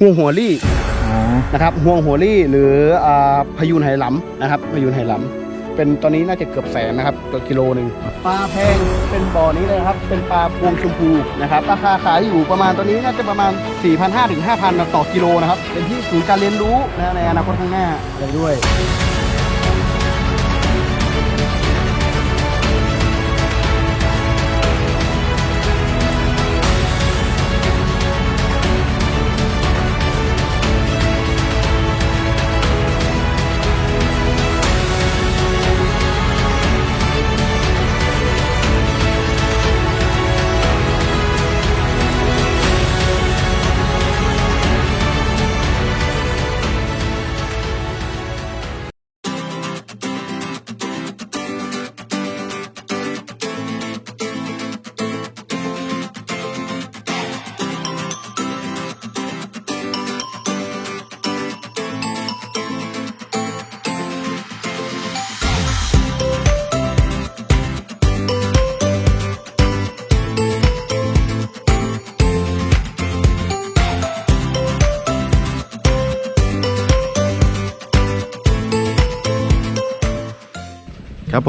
ห่วงหัวลี่อ๋อนะครับห่วงหัวลี่หรืออ่าพยูนไหหลำนะครับพยูนไหหลำเป็นตอนนี้น่าจะเกือบแสนนะครับตัวกิโลหนึ่งปลาแพงเป็นบ่อนี้เลยครับ เป็นปลาพวงชมพูนะครับราคาขายอยู่ประมาณตอนนี้น่าจะประมาณ 4,500ถึง5,000ต่อกิโลนะครับเป็นที่ศูนย์การเรียนรู้นะในอนาคตข้างหน้าอะไรด้วย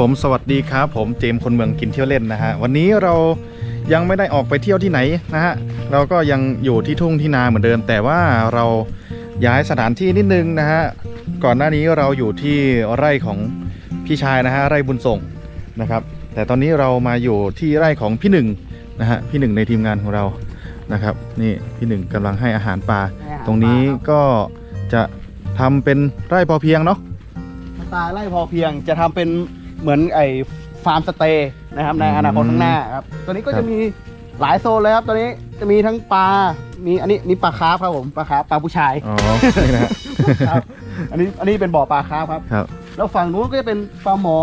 ผมสวัสดีครับ ผมเจมส์คนเมืองกินเที่ยวเล่นนะฮะวันนี้เรายังไม่ได้ออกไปเที่ยวที่ไหนนะฮะเราก็ยังอยู่ที่ทุ่งที่นาเหมือนเดิม แต่ว่าเราย้ายสถานที่นิดนึงนะฮะก่อนหน้านี้เราอยู่ที่ไร่ของพี่ชายนะฮะไร่บุญส่งนะครับแต่ตอนนี้เรามาอยู่ที่ไร่ของพี่หนึ่งนะฮะพี่หนึ่งในทีมงานของเรานะครับนี่พี่หนึ่งกำลังให้อาหารปลาตรงนี้ก็จะทำเป็นไร่พอเพียงเนาะ สไตล์ไร่พอเพียงจะทำเป็น เหมือนไอ้ฟาร์มสเตย์นะครับในอนาคตข้างหน้าครับตัวนี้ก็ครัจะบมีหลายโซนเลยครับตัวนี้จะมีทั้งปลา มีอันนี้นี่ปลาคาร์ฟครับผมปลาคาร์ฟปลาผู้ชายอ๋อนี่นะฮะครับอันนี้อันนี้เป็นบ่อปลาคาร์ฟครับ ครับ แล้วฝั่งนู้นก็จะเป็นปลาหมอ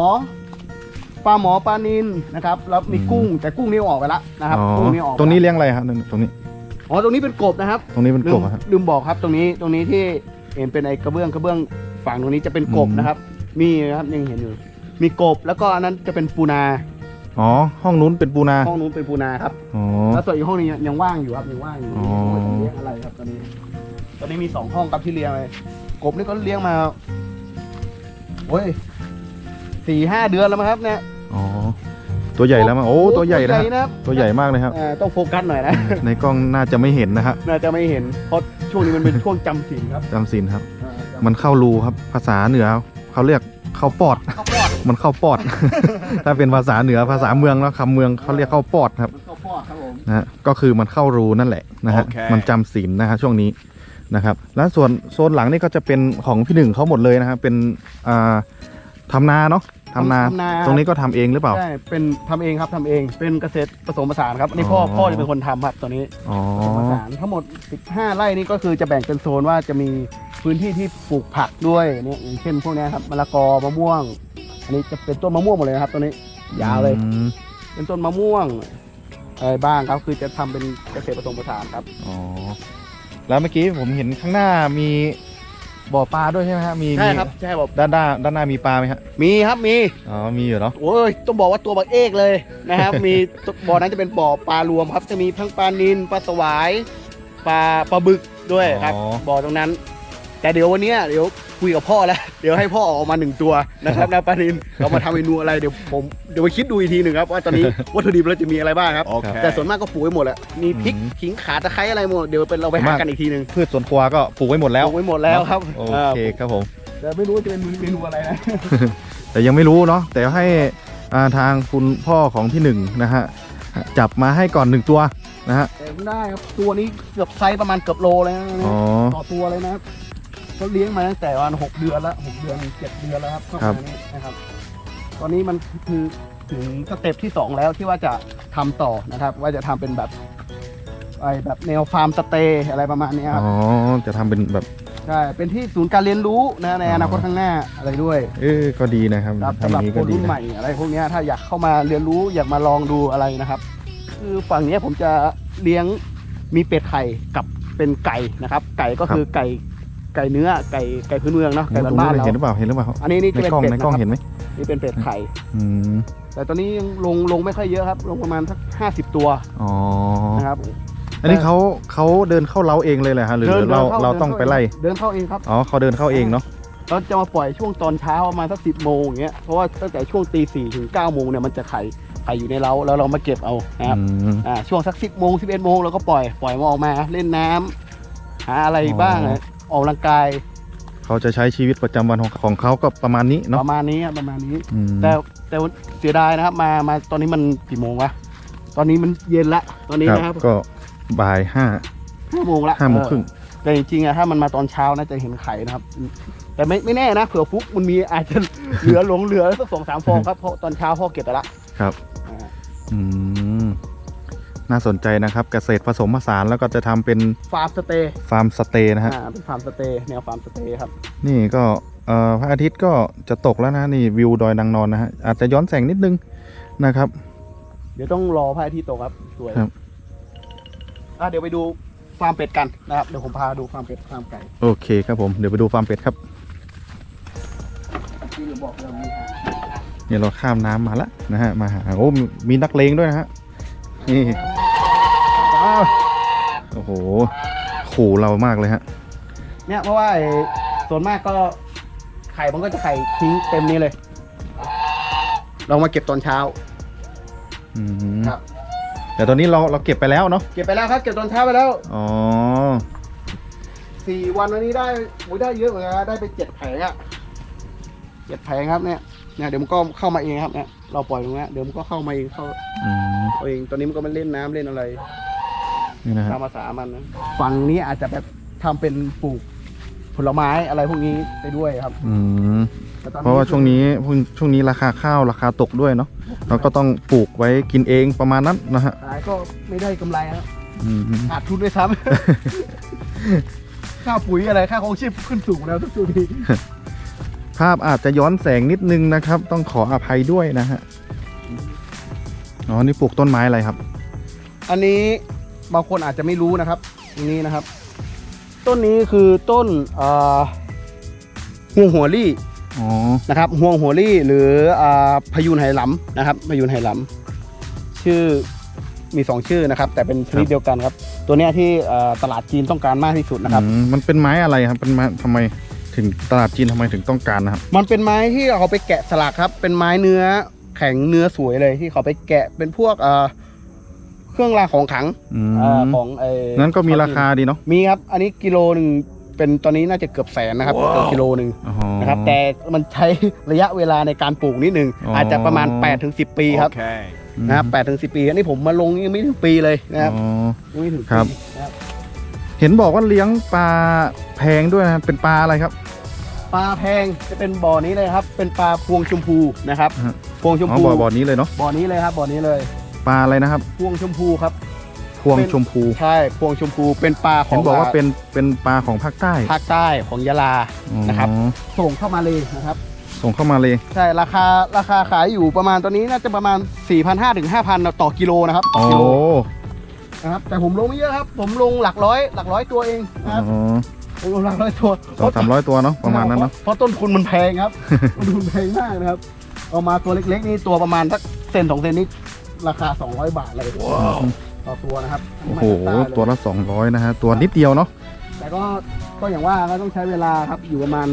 ปลาหมอปลานินนะครับแล้วมีอืมกุ้งแต่กุ้งนี่ออกไปแล้วนะครับอ๋อ กุ้งนี่ออกตรงนี้เลี้ยงอะไรครับตรงนี้ อ๋อตรงนี้เป็นกบนะครับ ตรงนี้เป็นลืกมบอะครับลืมบอกครับตรงนี้ตรงนี้ที่เห็นเป็นไอ้กระเบื้องกระเบื้องฝั่งตรงนี้จะเป็นกบอืม นะครับ มีนะครับยังเห็นอยู่ มีกบแล้วก็อันนั้นจะเป็นปูนาอ๋อ ห้องนู้นเป็นปูนาห้องนู้นเป็นปูนาครับอ๋อ แล้วส่วนอีกห้องนี้ยังว่างอยู่ครับยังว่างอยู่อ๋อ ไม่ต้องเลี้ยงอะไรครับตอนนี้ ตอนนี้มีสองห้องครับที่เลี้ยงเลยกบนี่ก็เลี้ยงมาโอ้ยสี่ห้าเดือนแล้วมั้งครับเนี่ยอ๋อ ตัวใหญ่แล้วมั้งโอ้ตัวใหญ่นะตัวฮะนะครับตัวใหญ่มากเลยครับ เอ่อต้องโฟกัสหน่อยนะ ในกล้องน่าจะไม่เห็นนะครับน่าจะไม่เห็นเพราะช่วงนี้มันเป็นช่วงจำศีลครับจำศีลครับเอ่อจำมันเข้ารูครับ ภาษาเหนือเขาเรียกเข้าปอดข้าวปอด มันเข้าปอด ถ้าเป็นภาษาเหนือภาษาเมืองแล้วคำเมืองเขาเรียกเข้าปอดครับมันข้าวปอดครับผมนะฮะก็คือมันเข้ารูนั่นแหละนะฮะโอเค มันจำศีลนะฮะช่วงนี้นะครับ แล้วส่วนโซนหลังนี่ก็จะเป็นของพี่หนึ่งเขาหมดเลยนะครับเป็นอ่าทำนาเนาะทำนา ทำนา ตรงนี้ก็ทำเองหรือเปล่า ใช่เป็นทำเองครับทำเอง เป็นเกษตรผสมผสานครับอันนี่พ่ออ๋อ พ่อจะเป็นคนทำครับตัวนี้อ๋อ ผสมผสานทั้งหมด 15 ไร่นี่ก็คือจะแบ่งเป็นโซนว่าจะมีพื้นที่ที่ปลูกผักด้วยเนี่ยอย่างเช่นพวกเนี้ยครับมะละกอมะม่วง อันนี้จะเป็นต้นมะม่วงหมดเลยนะครับตัวนี้ ยาวเลย อืมเป็นต้นมะม่วงอะไรบ้างครับคือจะทำเป็นเกษตรผสมผสานครับ อ๋อแล้วเมื่อกี้ผมเห็นข้างหน้ามีบ่อปลาด้วยใช่ไหมฮะมีใช่มีครับใช่บอกด้านหน้าด้านหน้ามีปลาไหมฮะมีครับมีอ๋อมีอยู่เนาะโอ้ยต้องบอกว่าตัวบักเอกเลยนะครับ มีบ่อนั้นจะเป็นบ่อปลารวมครับ จะมีทั้งปลานิลปลาสวายปลาปลาบึกด้วยครับอ๋อบ่อตรงนั้น แต่เดี๋ยววันเนี้ยเดี๋ยวคุยกับพ่อแล้ว เดี๋ยวให้พ่อออกมาหนึ่งตัวนะครับนะปลานิลเรามาทำเมนูอะไรเดี๋ยวผมเดี๋ยวไปคิดดูอีกทีหนึ่งครับว่าตอนนี้วัตถุดิบเราจะมีอะไรบ้างครับ โอเค แต่ส่วนมากก็ปลูกไว้หมดแหละมีพริกอืมขิงขาตะไคร้อะไรหมดเดี๋ยวเป็นเราไปหากันอีกทีหนึ่งพืชสวนครัวก็ปลูกไว้หมดแล้วปลูกไว้หมดแล้วครับโออ่าเคครับผม แต่ไม่รู้ว่าจะเป็นเมนูอะไรนะ แต่ยังไม่รู้เนาะแต่ให้อ่าทางคุณพ่อของพี่หนึ่งนะฮะจับมาให้ก่อนหนึ่งตัวนะฮะแต่ไม่ได้ครับตัวนี้เกือบไซส์ประมาณเกือบโลเลยนะอ๋อ ต่อตัวเลยนะครับ เขาเลี้ยงมาตั้งแต่วันหกเดือนแล้วหกเดือนเจ็ดเดือนแล้วครับประมาณนี้นะครับ ตอนนี้มันคือถึงสเต็ปที่สองแล้วที่ว่าจะทำต่อนะครับ ว่าจะทำเป็นแบบไอแบบแนวฟาร์มสเตย์อะไรประมาณนี้ครับอ๋อจะทำเป็นแบบใช่เป็นที่ศูนย์การเรียนรู้นะในอนาคตข้างหน้าอะไรด้วย เออก็ดีนะครับครับทำสำอหรับย่างนี้คก็นดีรุ่นนะใหม่อะไรพวกเนี้ยถ้าอยากเข้ามาเรียนรู้อยากมาลองดูอะไรนะครับ คือฝั่งเนี้ยผมจะเลี้ยงมีเป็ดไข่กับเป็นไก่นะครับ ไก่ก็คือไก่ ไก่เนื้อไก่ไก่พื้นเมืองเนาะไก่ตรงบ้านๆนี้เราเห็นหรือเปล่าเห็นหรือเปล่าอันนี้นี่ในจะเป็นกล้องเป็ดในนะกล้องครับเห็นไหมนี่เป็นเป็ดไข่ อืมแต่ตอนนี้ยังลงลงไม่ค่อยเยอะครับ ลงประมาณสักห้าสิบตัวอ๋อนะครับอันนี้เขาเขาเดินเข้าเล้าเองเลยเหรอฮะหรือดินเราดินข้เราต้องไปไล่เดินเข้าเองครับ อ๋อเขาเดินเข้าเองเนาะเราจะมาปล่อยช่วงตอนเช้าประมาณสักสิบโมงอย่างเงี้ยเพราะว่าตั้งแต่ช่วงตีสี่ถึงเก้าโมงเนี่ยมันจะไข่ไข่อยู่ในเล้าแล้วเรามาเก็บเอานะครับอืม อ่าช่วงสักสิบโมงสิบเอ็ดโมงเราก็ปล่อยปล่อยมันออกมาเล่นน้ำหาอะไรบ้างอ๋ออะ ออกกำลังกายเขาจะใช้ชีวิตประจำวันของของเขาก็ประมาณนี้ปเนาะระมาณนี้อะประมาณนี้ อืมแต่แต่เสียดายนะครับ มามาตอนนี้มันกี่โมงวะตอนนี้มันเย็นละตอนนี้ครับนะครับก็บ่ายห้าห้าโมงละห้าโมงครึ่ง เออแต่จริงๆอะถ้ามันมาตอนเช้านะจะเห็นไข่นะครับ แต่ไม่ไม่แน่นะเผื่อฟุกมันมีอาจจะ เหลือหลงเหลือสักสองสามฟองครับเพราะตอนเช้าพ่อเก็บไปละครับอ่าอืม น่าสนใจนะครับเกษตรผสมผสานแล้วก็จะทำเป็นฟาร์มสเตย์ฟาร์มสเตย์นะฮะ อ่าเป็นฟาร์มสเตย์แนวฟาร์มสเตย์ครับ นี่ก็เอ่อพระอาทิตย์ก็จะตกแล้วนะนี่วิวดอยนางนอนนะฮะอาจจะย้อนแสงนิดนึงนะครับ เดี๋ยวต้องรอพระอาทิตย์ตกครับสวยครับ อะเดี๋ยวไปดูฟาร์มเป็ดกันนะครับเดี๋ยวผมพาดูฟาร์มเป็ดฟาร์มไก่โอเคครับผมเดี๋ยวไปดูฟาร์มเป็ดครับที่เราบอกเรามีหาเนี่ยเราข้ามน้ำมาแล้วนะฮะมาหาโอ้มีมีนักเลงด้วยนะฮะ นี่อ้าวโอ้โหขู่เรามากเลยฮะ เนี่ยเพราะว่าไอ้ส่วนมากก็ไข่มันก็จะไข่ทิ้งเต็มนี้เลย เรามาเก็บตอนเช้า อืมครับ แต่ตอนนี้เราเราเก็บไปแล้วเนาะเก็บไปแล้วครับ เก็บตอนเช้าไปแล้วอ๋อสี่วันวันนี้ได้โอ้ยได้เยอะเหมือนกันนะได้ไปเจ็ดแผงอะเจ็ดแผงครับเนี่ยเนี่ยเดี๋ยวมันก็เข้ามาเองครับเนี่ยเราปล่อยตรงนี้เดี๋ยวมันก็เข้ามาเองเข้าอืม เอาเองตอนนี้มันก็มาเล่นน้ำเล่นอะไรนี่นะฮะตามภาษามันนะฝั่งนี้อาจจะแบบทำเป็นปลูกผลไม้อะไรพวกนี้ไปด้วยครับอืมแต่ตอนเพราะว่าช่วงนี้ช่วงช่วงนี้ราคาข้าวราคาตกด้วยเนาะเราก็ต้องปลูกไว้กินเองประมาณนั้นนะฮะขายก็ไม่ได้กำไรครับอืมขาดทุนด้วยซ้ำ ค่าปุ๋ยอะไรค่าของชีพขึ้นสูงแล้วทุกทีนี้ภาพอาจจะย้อนแสงนิดนึงนะครับ ต้องขออภัยด้วยนะฮะ อ๋อนี่ปลูกต้นไม้อะไรครับ อันนี้บางคนอาจจะไม่รู้นะครับตรงนี้นะครับ ต้นนี้คือต้นเอ่อห่วงหัวลี่อ๋อนะครับห่วงหัวลี่หรืออ่าพยูนไหหลำนะครับพยูนไหหลำชื่อมีสองชื่อนะครับ แต่เป็นชนิดเดียวกันครับ ตัวเนี้ยที่เอ่อตลาดจีนต้องการมากที่สุดนะครับอืมมันเป็นไม้อะไรครับเป็นไม้ทำไมถึงตลาดจีนทำไมถึงต้องการนะครับ มันเป็นไม้ที่เขาไปแกะสลักครับ เป็นไม้เนื้อ แข็งเนื้อสวยเลยที่เขาไปแกะเป็นพวกเอ่อเครื่องรางของขลังอืเอ่อมของไอ้งั้นก็มีราคาดีเนาะ มีครับ อันนี้กิโลหนึ่งเป็นตอนนี้น่าจะเกือบแสนนะครับเกือบกิโลหนึ่งอ๋อ นะครับแต่มันใช้ ระยะเวลาในการปลูกนิดนึงอ๋ออ อาจจะประมาณ8ถึง10ปีครับอืมนะครับ8ถึง10ปีอันนี้ผมมาลงยังไม่ถึงปีเลยนะครับอ๋อ ยังไม่ถึงครับปีนะครับ เห็นบอกว่าเลี้ยงปลาแพงด้วยนะครับเป็นปลาอะไรครับ ปลาแพงจะเป็นบ่อนี้เลยครับ เป็นปลาพวงชมพูนะครับ ฮะ พวงชมอ๋อพูบ่อบ่อนี้เลยเนาะบ่อนี้เลยครับบ่อนี้เลย ปลาอะไรนะครับ พวงชมพูครับ พวงเป็น ชมพูใช่พวงชมพูเป็นปลาขเห็อนงบอกว่าเป็นเป็นปลาของภาคใต้ภาคใต้ของยะลา นะครับ อ๋อส่งเข้ามาเลยนะครับ ส่งเข้ามาเลยใช่ราคาราคาขายอยู่ประมาณตอนนี้น่าจะประมาณ 4,500ถึง5,000 ต่อกิโลนะครับต่อ๋ออกิโลนะครับแต่ผมลงไม่เยอะครับ ผมลงหลักร้อย หลักร้อยตัวเองนะครับ อ๋อ ผมลงหลักร้อยตัวสองสามร้อยตัวเนาะประมาณนั้นเนาะเพราะต้นทุนมันแพงครับต้นทุนแพงมากนะครับ เอามาตัวเล็กๆนี่ตัวประมาณสักเซนสองเซนนี่ราคา 200 บาทเลยต่อตัวนะครับโอ้โหไม่ได้เลยตัวละสองร้อยนะฮะตัวนิดเดียวเนาะแต่ก็ก็อย่างว่าก็ต้องใช้เวลาครับอยู่ประมาณ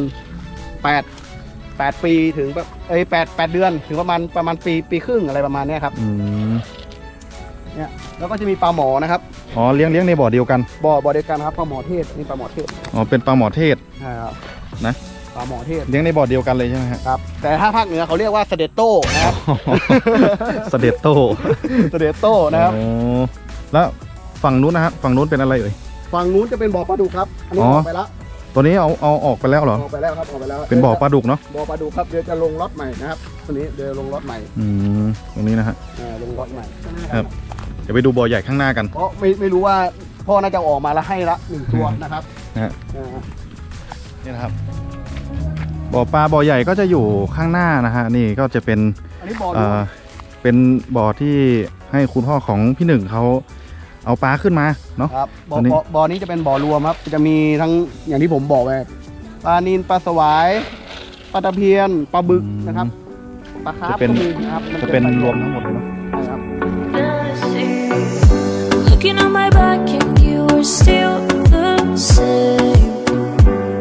8 8 ปีถึงแบบเอ้ย8 8เดือนถึงประมาณประมาณปีปีครึ่งอะไรประมาณเนี้ยครับอืม เนี่ยแล้วก็จะมีปลาหมอนะครับอ๋อเลี้ยงเลี้ยงในบ่อเดียวกันบ่อบ่อเดียวกันครับปลาหมอเทศนี่ปลาหมอเทศอ๋อเป็นปลาหมอเทศใช่ครับนะปลาหมอเทศเลี้ยงในบ่อเดียวกันเลยใช่ไหมฮะครับแต่ถ้าภาคเหนือเขาเรียกว่าเสด็จโต้นะครับเสด็จโตเสด็จโต้นะครับอ๋อแล้วฝั่งนู้นนะฮะฝั่งนู้นเป็นอะไรเอ่ยฝั่งนู้นจะเป็นบ่อปลาดุกครับอันนี้อ๋อออกไปแล้วตัวนี้เอาเอาออกไปแล้วเหรอออกไปแล้วครับออกไปแล้วเป็นบ่อปลาดุกเนาะบ่อปลาดุกครับเดี๋ยวจะลงรถใหม่นะครับตัวนี้เดี๋ยวลงรถใหม่อืมตรงนี้นะฮะอ่าลงรถใหม่ครับ เดี๋ยวไปดูบ่อใหญ่ข้างหน้ากัน เพราะไม่ไม่รู้ว่าพ่อน่าจะออกมาแล้วให้ละหนึ่งตัวนะครับนะฮะอ่านี่นะครับบ่อปลาบ่อใหญ่ก็จะอยู่ข้างหน้านะฮะนี่ก็จะเป็นอันนี้บ่อเอ่ดูอเป็นบ่อที่ให้คุณพ่อของพี่หนึ่งเขาเอาปลาขึ้นมาเนาะ ครับบ่ออันนี้ บ่อบ่อนี้จะเป็นบ่อรวมครับ จะมีทั้งอย่างที่ผมบอกไปปลานินปลาสวายปลาตะเพียนปลาบึกนะครับปลาคาร์ฟจะเป็นก็มีนะครับมัจะเป็นไซส์รวมทั้งหมดเลยเนาะ Looking at my back and you are still the same.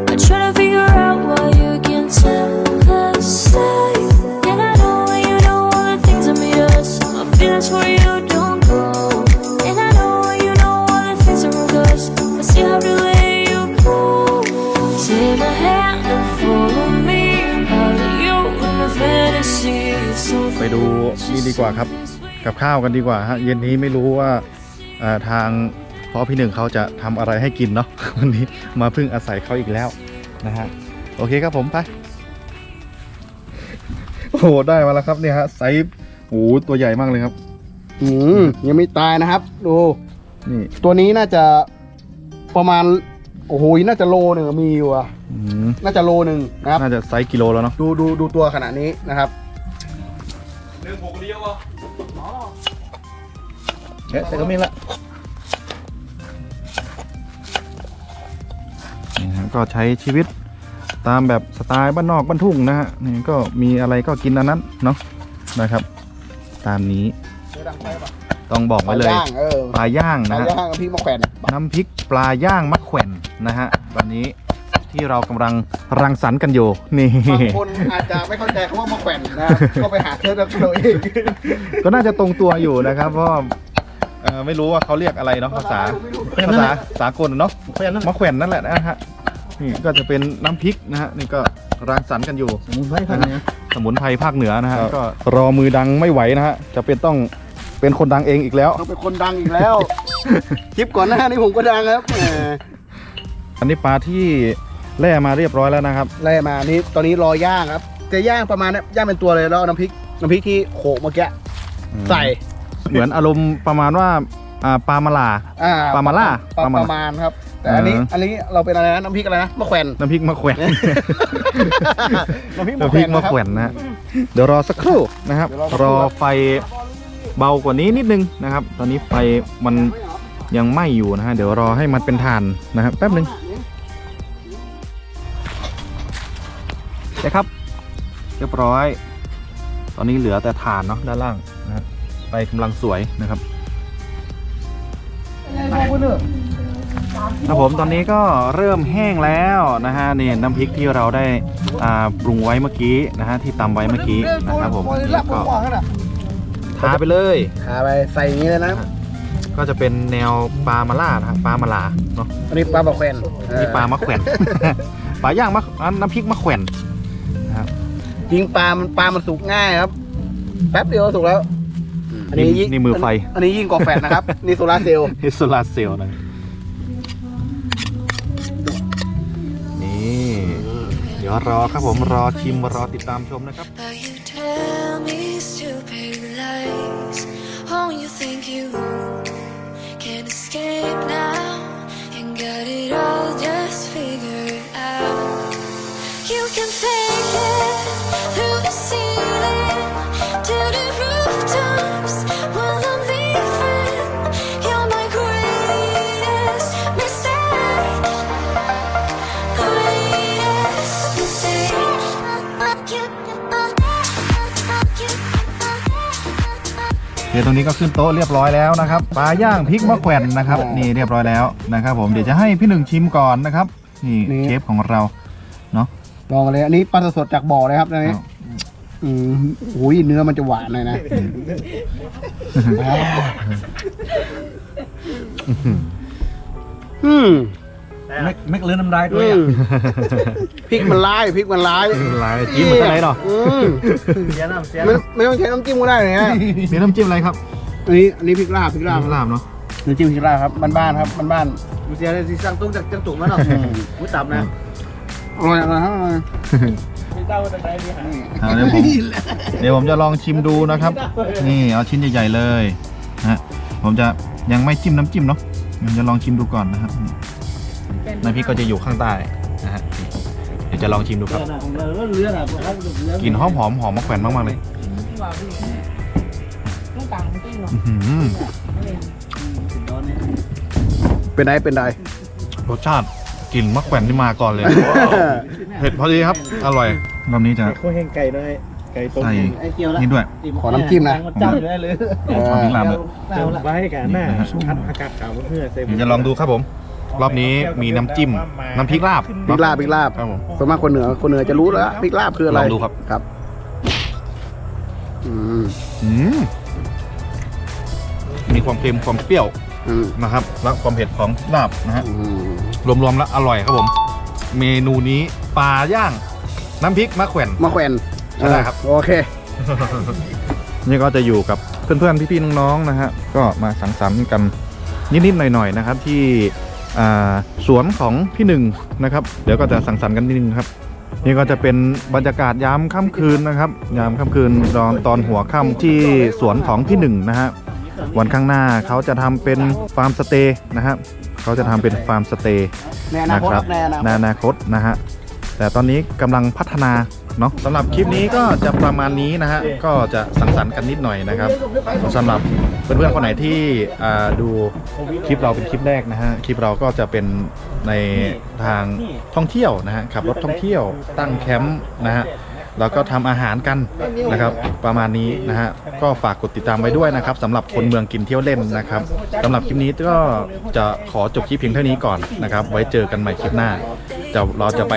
I try to figure out why you can tell the same. And I know when you know all the things that made us. My feelings for you don't go. And I know when you know all the things that broke us. I still have to let you go. Take my hand and follow me. Out of you in my fantasy. ไปดูนี่ดีกว่าครับ กับข้าวกันดีกว่าฮะเย็นนี้ไม่รู้ว่า ทางพ่อพี่หนึ่งเขาจะทำอะไรให้กินเนาะวันนี้มาพึ่งอาศัยเขาอีกแล้วนะฮะโอเคครับผมไปโอ้โหได้มาแล้วครับเนี่ยฮะไซส์โอ้โหตัวใหญ่มากเลยครับอืมยังไม่ตายนะครับดูนี่ตัวนี้น่าจะประมาณโอ้โหน่าจะโลหนึ่งมีอยู่อะอืมน่าจะโลหนึ่งนะครับน่าจะไซส์กิโลแล้วเนาะดูดูดูตัวขนาดนี้นะครับเอ๊ะ ใส่ก็มีละนี่ฮะก็ใช้ชีวิตตามแบบสไตล์บ้านนอกบ้านทุ่งนะฮะนี่ก็มีอะไรก็กินอันนั้นเนาะนะครับ ตามนี้ต้องบอกปลาไว้เลยย่างเออปลาย่างปลานะฮะ ย่างกับพี่มะแขวนน้ำพริกปลาย่างมะแขวนนะฮะตอนนี้ที่เรากำลังรังสรรค์กันอยู่นี่ บางคนอาจจะไม่เข้าใจคำว่ามะแขวนนะ ก็ไปหาเธอกันเลยเองก็น่าจะตรงตัวอยู่นะครับ เพราะว่า เอ่อไม่รู้ว่าเขาเรียกอะไรเนาะภาษาภาษาสากลเนาะมะแขวนนั่นแหละนะฮะนี่ก็จะเป็นน้ำพริกนะฮะนี่ก็รังสรรค์กันอยู่ สมุนไพรพันธุ์เนี้ยสมุนไพรภาคเหนือนะฮะก็รอมือดังไม่ไหวนะฮะจะเป็นต้องเป็นคนดังเองอีกแล้ว ต้องเป็นคนดังอีกแล้ว คลิปก่อนหน้านี้ผมก็ดังครับแหมอันนี้ปลาที่แล่มาเรียบร้อยแล้วนะครับ ไล่มานี่ตอนนี้รอย่างครับ จะย่างประมาณเนี้ยย่างเป็นตัวเลยแล้วเอาน้ำพริกน้ำพริกที่โขกเมื่อกี้ใส่ เหมือนอารมณ์ประมาณว่าอ่าปลามาลา อ่าปลามาล่าปลาปลามาประมาณครับ แต่อันนี้อ่า อันนี้เราเป็นอะไรนะน้ำพริกอะไรนะมะแขวนน้ำพริกมะแขวนน้ำพริกมะน้ำแขพวริกนมะนะครับแขวนนะฮะเดี๋ยวรอสักครู่นะครับ เดี๋ยวรอสักครรู่อครับไฟเบากว่านี้นิดนึงนะครับ ตอนนี้ไฟมันยังไหม้อยู่นะฮะเดี๋ยวรอให้มันเป็นฐานนะครับแป๊บนึงนะครับ เรียบร้อย ตอนนี้เหลือแต่ฐานเนาะด้านล่างนะฮะ ไฟกำลังสวยนะครับครับผมตอนนี้ก็เริ่มแห้งแล้วนะฮะนี่น้ำพริกที่เราได้อ่าปรุงไว้เมื่อกี้นะฮะที่ตำไว้เมื่อกี้นะครับผมแล้วก็ทาไปเลยขาไปใส่อย่างนี้เลยนะ ก็จะเป็นแนวปลามาล่านะครับปลามาลาเนาะอันนี้ปลามะแขวนนี่ปลามะแขวนปลาย่างมะอันน้ำพริกมะแขวนจริงปลามันปลามันสุกง่ายครับ แป๊บเดียวสุกแล้ว อันนี้ยิ่งนี่มือไฟ อันนี้ยิ่งกว่าแฟนนะครับ นี่โซลาร์เซลล์ฮิสลาเซลนะนี่เดี๋ยวรอครับผมรอชิมรอติดตามชมนะครับ But you tell mistake. เดี๋ยวตรงนี้ก็ขึ้นโต๊ะเรียบร้อยแล้วนะครับปลาย่างพริกมะแขวนนะครับ นี่เรียบร้อยแล้วนะครับ ผมเดี๋ยวจะให้พี่หนึ่งชิมก่อนนะครับ นี่นี่ เชฟของเราเนาะลองกันเลยอันนี้ปลาสดๆจากบ่อเลยครับอันนี้อ้าวอืมหุยเนื้อมันจะหวานหน่อยนะอืม ไม่ไม่เลือนน้ำลายด้อืวยมอะพริกมันร้ายพริกมันร้ายลายจิ้มมันอะไรเนาะอืมเสียน้ำเสียไม่น้ไม่ต้องใช้น้ำจิ้มก็ได้เลยนะมีน้ำจิ้มอะไรครับอันนี้อันนี้พริกลาบพริกลาบลาบเนาะน้ำจิ้มพริกลาบครับบ้านๆครับบ้านำเสียเลยสิสั่งตุ้งจากจังตุ่มมาเนาะมุ้ตับนะๆอร่อยอร่อยครับอร่อยไม่เต้าจากไหนดีฮะอ่าเดี๋ยวผมเดี๋ยวผมจะลองชิมดูนะครับ นี่เอาชิ้นใหญ่ๆเลยนะฮะผมจะยังไม่จิ้มน้ำจิ้มเนาะผมจะลองชิมดูก่อนนะครับน้ำพริกก็จะอยู่ข้างใต้นะฮะเดี๋ยวจะลองชิมดูครับเรือนะของเราเรือนะเขาเรือกลิ่นหอมหอมหอมมะแขวนมากๆเลยอื้อหือเป็นไรเป็นไรรสชาติกลิ่นมะแขวนนี่มาก่อนเลย เผ็ดพอดีครับ อร่อยรอบนี้จะโคแห้งไก่ด้วยไก่ต้มใส่ไอ้เกี๊ยวละนี่ด้วย ขอน้ำจิ้มนะมันจ้ำอยู่ได้เลยเออชอบพริกลาบเลยหน้าละไว้กันหน้าคัดอากาศขาวเพื่อเซฟเดี๋ยวจะลองดูครับผม รอบนี้มีน้ำจิ้ม น้ำพริกลาบพริกลาบพริกลาบครับผมส่วนมากคนเหนือคนเหนือจะรู้แล้วพริกลาบคืออะไรลองดูครับครับอืมอืมมีความเค็มความเปรี้ยวอืมนะครับ และความเผ็ดของลาบนะฮะอืมรวมๆแล้วอร่อยครับผม เมนูนี้ปลาย่าง น้ำพริกมะแขวน มะแขวนใช่ได้ครับ โอเค นี่ก็จะอยู่กับเพื่อนๆ พี่ๆ น้องๆ นะฮะ ก็มาสังสรรค์กันนิดๆ หน่อยๆ นะครับที่อ่า สวนของพี่หนึ่งนะครับ เดี๋ยวก็จะสังสรรค์กันนิดนึงครับ นี่ก็จะเป็นบรรยากาศยามค่ำคืนนะครับ ยามค่ำคืนตอนตอนหัวค่ำที่สวนของพี่หนึ่งนะฮะวันข้างหน้าเขาจะทำเป็นฟาร์มสเตย์นะครับเขาจะทำเป็นฟาร์มสเตย์ในอนาคตนะครับในอนาคในตอนาคตนะฮะแต่ตอนนี้กำลังพัฒนา เนาะสำหรับคลิปนี้ก็จะประมาณนี้นะฮะก็จะสังสรรค์กันนิดหน่อยนะครับสำหรับเพื่อนๆคนไหนที่อ่าดูคลิปเราเป็นคลิปแรกนะฮะคลิปเราก็จะเป็นในทางท่องเที่ยวนะฮะขับรถท่องเที่ยวตั้งแคมป์นะฮะแล้วก็ทำอาหารกันนะครับ ประมาณนี้นะฮะก็ฝากกดติดตามไว้ด้วยนะครับสำหรับคนเมืองกินเที่ยวเล่นนะครับสำหรับคลิปนี้ก็จะขอจบคลิปเพียงเท่านี้ก่อนนะครับ ไว้เจอกันใหม่คลิปหน้าจะเราจะไป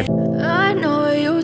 I know you